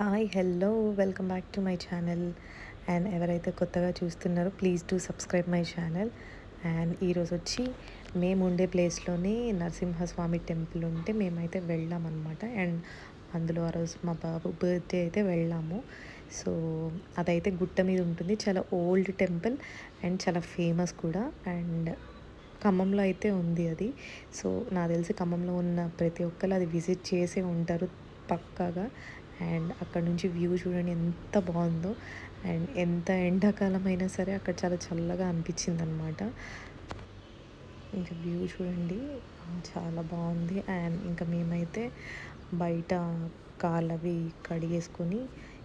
Hi hello welcome back to my channel and ఎవరైతే కొత్తగా చూస్తున్నారో please to subscribe my channel and ఈరోజు వచ్చి మేము ఉండే ప్లేస్లోనే నరసింహస్వామి టెంపుల్ ఉంటే మేమైతే వెళ్ళామన్నమాట అండ్ అందులో ఆ రోజు మా బాబు బర్త్డే అయితే వెళ్ళాము. సో అదైతే గుట్ట మీద ఉంటుంది. చాలా ఓల్డ్ టెంపుల్ అండ్ చాలా ఫేమస్ కూడా. అండ్ ఖమ్మంలో అయితే ఉంది అది. సో నాకు తెలిసి ఖమ్మంలో ఉన్న ప్రతి ఒక్కరు అది విజిట్ చేసే ఉంటారు పక్కాగా. అండ్ అక్కడ నుంచి వ్యూ చూడండి ఎంత బాగుందో. అండ్ ఎంత ఎండాకాలం అయినా సరే అక్కడ చాలా చల్లగా అనిపించింది అనమాట ఇంకా వ్యూ చూడండి. చాలా బాగుంది. అండ్ ఇంకా మేమైతే బయట కాళ్ళు అవి కడిగేసుకొని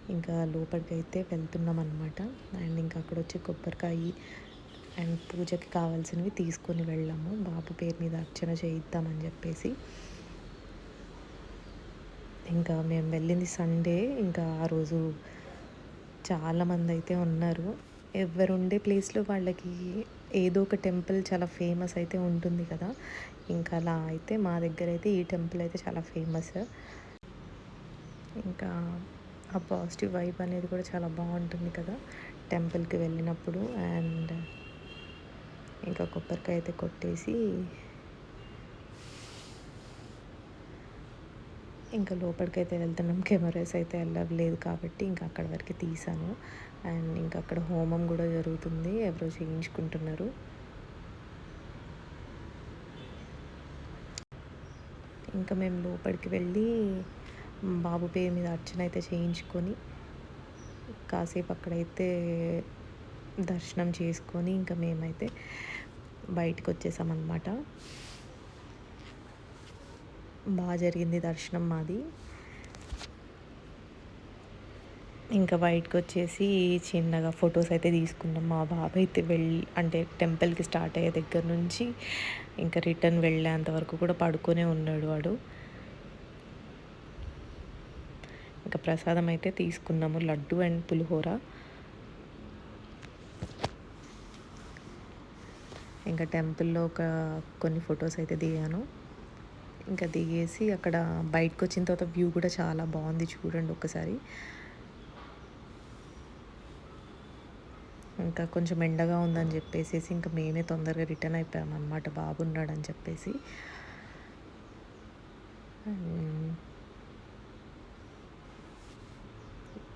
ఇంకా లోపలికి అయితే వెళ్తున్నాం అనమాట అండ్ ఇంకా అక్కడ వచ్చి కొబ్బరికాయ అండ్ పూజకి కావాల్సినవి తీసుకొని వెళ్ళాము. బాబు పేరు మీద అర్చన చేయిద్దామని చెప్పేసి. ఇంకా మేము వెళ్ళింది సండే ఇంకా ఆ రోజు చాలామంది అయితే ఉన్నారు. ఎవరుండే ప్లేస్లో వాళ్ళకి ఏదో ఒక టెంపుల్ చాలా ఫేమస్ అయితే ఉంటుంది కదా. ఇంకా అలా అయితే మా దగ్గర అయితే ఈ టెంపుల్ అయితే చాలా ఫేమస్ ఇంకా ఆ పాజిటివ్ వైబ్ అనేది కూడా చాలా బాగుంటుంది కదా టెంపుల్కి వెళ్ళినప్పుడు. అండ్ ఇంకా కొబ్బరికాయ అయితే కొట్టేసి ఇంకా లోపలికి అయితే వెళ్తున్నాం. కెమెరాస్ అయితే వెళ్ళలేదు కాబట్టి ఇంకా అక్కడ వరకు తీసాను. అండ్ ఇంకా అక్కడ హోమం కూడా జరుగుతుంది. ఎవరో చేయించుకుంటున్నారు. ఇంకా మేము లోపలికి వెళ్ళి బాబు పేరు మీద అర్చన అయితే చేయించుకొని కాసేపు అక్కడైతే దర్శనం చేసుకొని ఇంకా మేమైతే బయటకు వచ్చేసామన్నమాట. బాగా జరిగింది దర్శనం మాది. ఇంకా బయటకు వచ్చేసి చిన్నగా ఫొటోస్ అయితే తీసుకున్నాం. మా బాబాయ్ అయితే వెళ్ళి అంటే టెంపుల్కి స్టార్ట్ అయ్యే దగ్గర నుంచి ఇంకా రిటర్న్ వెళ్ళేంత వరకు కూడా పడుకొనే ఉన్నాడు వాడు. ఇంకా ప్రసాదం అయితే తీసుకున్నాము. లడ్డు అండ్ పులిహోర. ఇంకా టెంపుల్లో ఒక కొన్ని ఫొటోస్ అయితే దిగాను. ఇంకా దిగేసి అక్కడ బయటకు వచ్చిన తర్వాత వ్యూ కూడా చాలా బాగుంది చూడండి ఒకసారి ఇంకా కొంచెం ఎండగా ఉందని చెప్పేసి ఇంకా మేమే తొందరగా రిటర్న్ అయిపోయామన్నమాట బాగున్నాడని చెప్పేసి.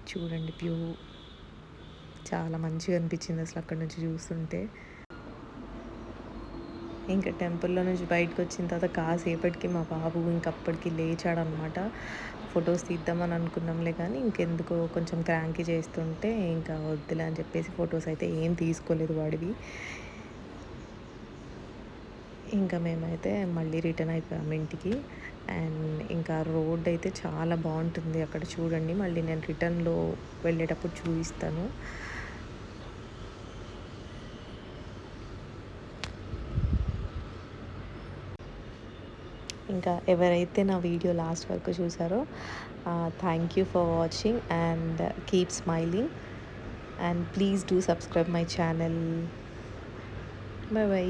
చూడండి వ్యూ. చాలా మంచిగా అనిపించింది అసలు అక్కడ నుంచి చూస్తుంటే. ఇంకా టెంపుల్లో నుంచి బయటకు వచ్చిన తర్వాత కాసేపటికి మా బాబు ఇంకప్పటికి లేచాడనమాట. ఫొటోస్ తీద్దామని అనుకున్నాంలే కానీ ఇంకెందుకో కొంచెం క్రాంకీ చేస్తుంటే ఇంకా వద్దులే అని చెప్పేసి ఫొటోస్ అయితే ఏం తీసుకోలేదు వాడివి. ఇంకా మేమైతే మళ్ళీ రిటర్న్ అయిపోయాము ఇంటికి. అండ్ ఇంకా రోడ్ అయితే చాలా బాగుంటుంది అక్కడ చూడండి. మళ్ళీ నేను రిటర్న్లో వెళ్ళేటప్పుడు చూపిస్తాను. ఇంకా ఎవరైతే నా వీడియో లాస్ట్ వరకు చూసారో thank you for watching and keep smiling and please do subscribe my channel bye bye